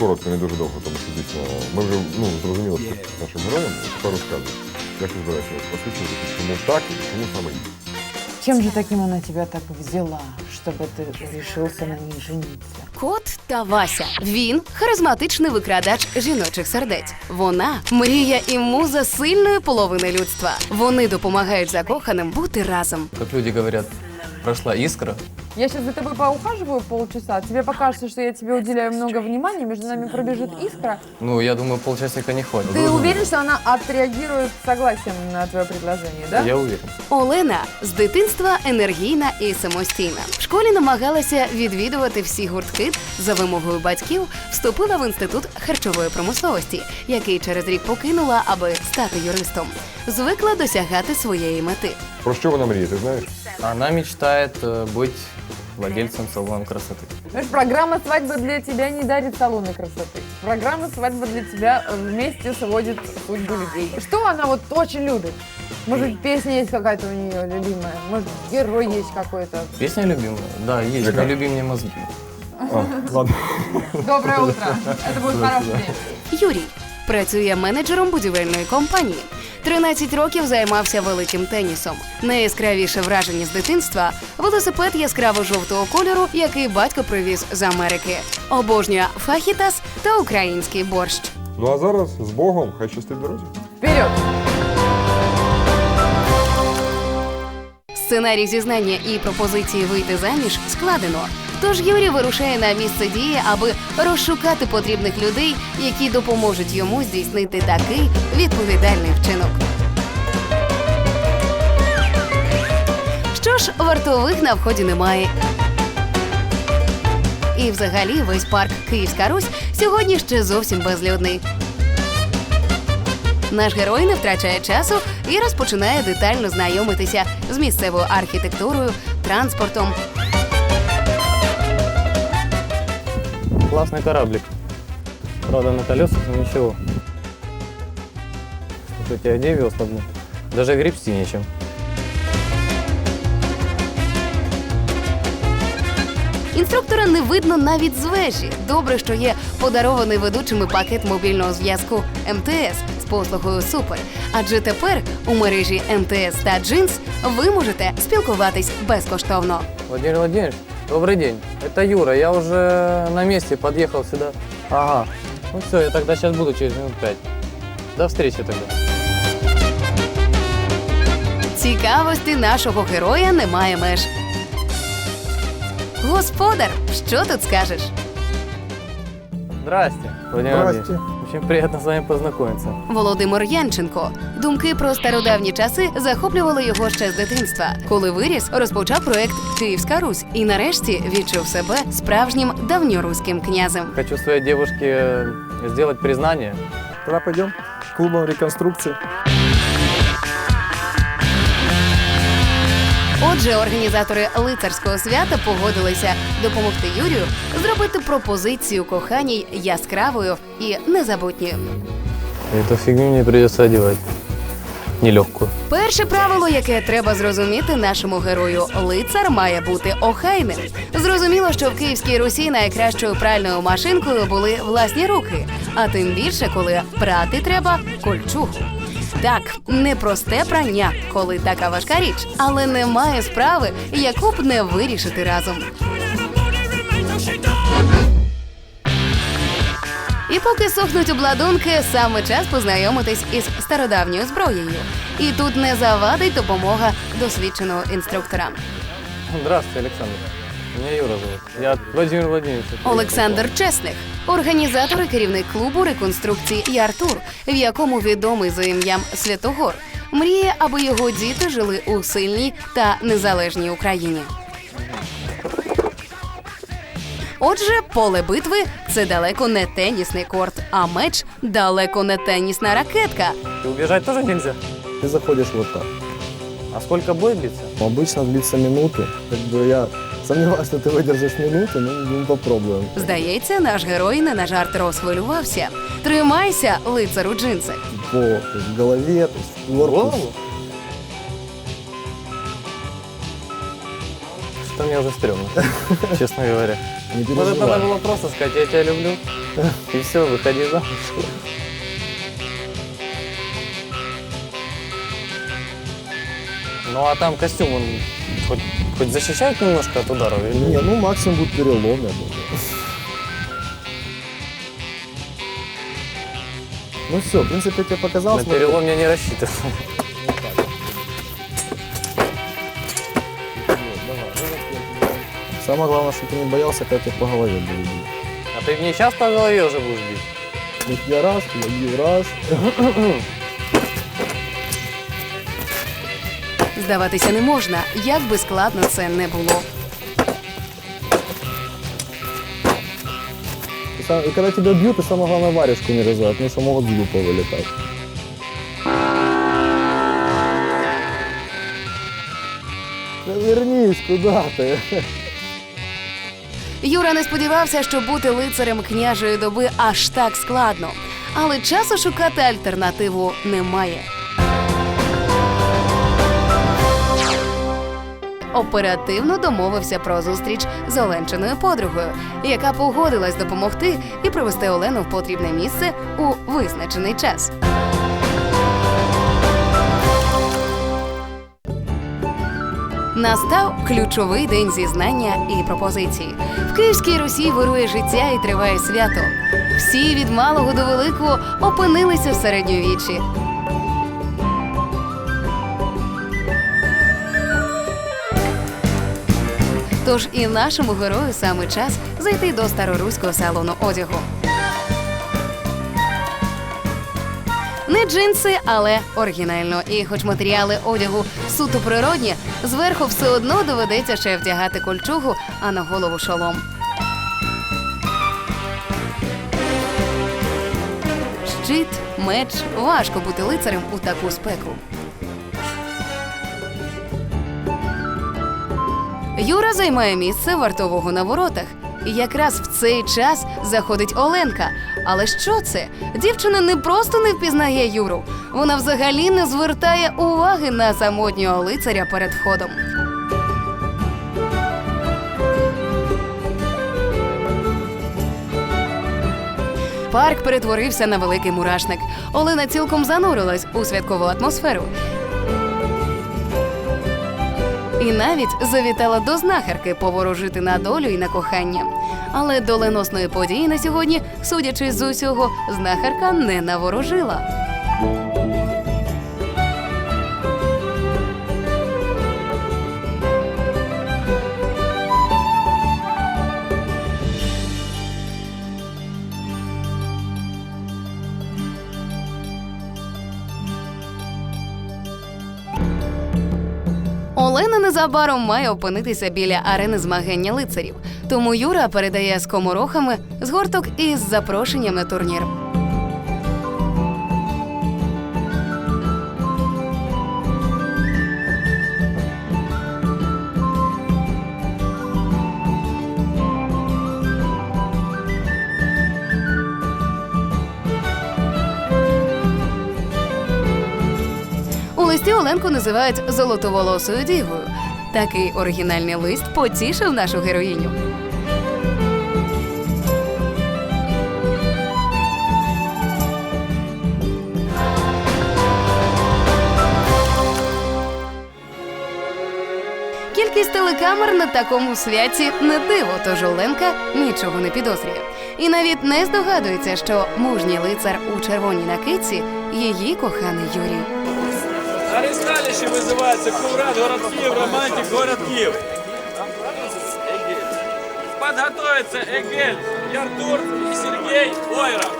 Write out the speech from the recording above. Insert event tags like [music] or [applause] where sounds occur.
коротко, не дуже довго, тому що дійсно ми вже ну, зрозуміли хто нашим героям, тепер розказуй. Як ти збираєшся освічувати, чому так і чому саме їй? Чем же таким она тебя так взяла, чтобы ты решился на ней жениться? Кот та Вася. Він харизматичний викрадач жіночих сердець. Вона мрія і муза сильної половини людства. Вони допомагають закоханим бути разом. Как люди говорят, прошла искра. Я сейчас за тобой поухаживаю полчаса, тебе покажется, что я тебе уделяю много внимания, между нами пробежит искра. Ну, я думаю, полчасика не хватит. Ты уверен, что она отреагирует согласием на твое предложение, да? Я уверен. Олена з дитинства енергійна і самостійна. В школі намагалася відвідувати всі гуртки. За вимогою батьків вступила в інститут харчової промисловості, який через рік покинула, аби стати юристом. Звикла досягати своєї мети. Про що вона мріє, ти знаєш? Она мечтает э, быть владельцем салона красоты. Знаешь, программа «Свадьба для тебя» не дарит салоны красоты. Программа «Свадьба для тебя» вместе сводит судьбу людей. Что она вот очень любит? Может, песня есть какая-то у нее любимая? Может, герой есть какой-то? Песня любимая? Да, есть. Какая? Не люби мне мозги. А, ладно. Доброе утро. Это будет хороший день. Юрій працює менеджером будівельної компанії. 13 років займався великим тенісом. Найяскравіше враження з дитинства велосипед яскраво-жовтого кольору, який батько привіз з Америки. Обожнює фахітас та український борщ. Ну а зараз з Богом, хай щастить дорозі. Вперед! Сценарій зізнання і пропозиції вийти заміж складено. Тож Юрій вирушає на місце дії, аби розшукати потрібних людей, які допоможуть йому здійснити такий відповідальний вчинок. Що ж, вартових на вході немає. І взагалі весь парк Київська Русь сьогодні ще зовсім безлюдний. Наш герой не втрачає часу і розпочинає детально знайомитися з місцевою архітектурою, транспортом. Классный кораблик. Правда, на колесах, но ничего. А где весла, блин? Даже гребсти нечем. Інструктора не видно навіть з вежі. Добре, що є подарований ведучими пакет мобільного зв'язку МТС з послугою Супер. Адже тепер у мережі МТС та Джинс ви можете спілкуватись безкоштовно. Владимир Владимирович, добрый день. Это Юра, я уже на месте подъехал сюда. Ага. Ну все, я тогда сейчас буду через минут пять. До встречи тогда. Цікавості нашого героя немає меж. Господар, що тут скажеш? Здрасте, Владимир Здрасте. Очень приятно з вами познакомиться. Володимир Янченко. Думки про стародавні часи захоплювали його ще з дитинства. Коли виріс, розпочав проект Київська Русь і нарешті відчув себе справжнім давньоруським князем. Хочу своєї дівчині зробити признання. Тоді підемо пойдем? Клубом реконструкции. Отже, організатори лицарського свята погодилися допомогти Юрію зробити пропозицію коханій яскравою і незабутньою. Эту фигню мне придется одевать. Нелегкую. Перше правило, яке треба зрозуміти нашому герою, лицар має бути охайним. Зрозуміло, що в Київській Русі найкращою пральною машинкою були власні руки, а тим більше, коли прати треба кольчугу. Так, непросте прання, коли така важка річ, але немає справи, яку б не вирішити разом. І поки сохнуть обладунки, саме час познайомитись із стародавньою зброєю. І тут не завадить допомога досвідченого інструктора. Здравствуйте, Александр. Меня Юра зовут. Я Владимир Владимирович. Олександр Чесних, організатор і керівник клубу реконструкції Яртур, в якому відомий за ім'ям Святогор, мріє, аби його діти жили у сильній та незалежній Україні. Отже, поле битви це далеко не тенісний корт, а меч далеко не тенісна ракетка. И убежать тоже нельзя? Ты заходишь вот так. А сколько бой длится? Обычно длится минуту. Как бы я сомневаюсь, что ты выдержишь минуту, но мы попробуем. Здається, наш герой не на жарт розхвилювався. Тримайся, лицару джинси. По то есть, голове, то есть, корпус. Это мне уже стрёмно, [laughs] честно говоря. Не Может, надо переживай. было просто сказать, я тебя люблю, и все, выходи замуж. Ну а там костюм, он хоть, хоть защищает немножко от ударов или Не, ну максимум будет перелом, я думаю. Ну все, в принципе, я тебе показал. На смотри. перелом я не рассчитывал. Самое главное, чтобы ты не боялся, когда тебя по голове будет бить. А ты мне сейчас по голове уже будешь бить? Вот я раз, я бью раз. [clears throat] Здаватися не можна, як би складно це не було. И сам- И когда тебя бьют, ты самое главное варежку не разрывай, потому что могут зубы повылетать. Да вернись, куда ты? Юра не сподівався, що бути лицарем княжої доби аж так складно. Але часу шукати альтернативу немає. Оперативно домовився про зустріч з Оленчиною подругою, яка погодилась допомогти і привести Олену в потрібне місце у визначений час. Настав ключовий день зізнання і пропозиції. В Київській Русі вирує життя і триває свято. Всі від малого до великого опинилися в середньовіччі. Тож і нашому герою саме час зайти до староруського салону одягу. Не джинси, але оригінально. І хоч матеріали одягу суто природні, зверху все одно доведеться ще вдягати кольчугу, а на голову шолом. Щит, меч важко бути лицарем у таку спеку. Юра займає місце вартового на воротах. Якраз в цей час заходить Оленка. Але що це? Дівчина не просто не впізнає Юру, вона взагалі не звертає уваги на самотнього лицаря перед входом. Парк перетворився на великий мурашник. Олена цілком занурилась у святкову атмосферу. І навіть завітала до знахарки поворожити на долю і на кохання. Але доленосної події на сьогодні, судячи з усього, знахарка не наворожила. Олена незабаром має опинитися біля арени змагання лицарів. Тому Юра передає скоморохами згорток із запрошенням на турнір. Листі Оленку називають золотоволосою дівою. Такий оригінальний лист потішив нашу героїню. Кількість телекамер на такому святі не диво, тож Оленка нічого не підозрює. І навіть не здогадується, що мужній лицар у червоній накидці її коханий Юрій. На ресталище вызывается Курат, город Киев, романтик, город Киев. Подготовиться Эгель, Яртур и Сергей Ойра.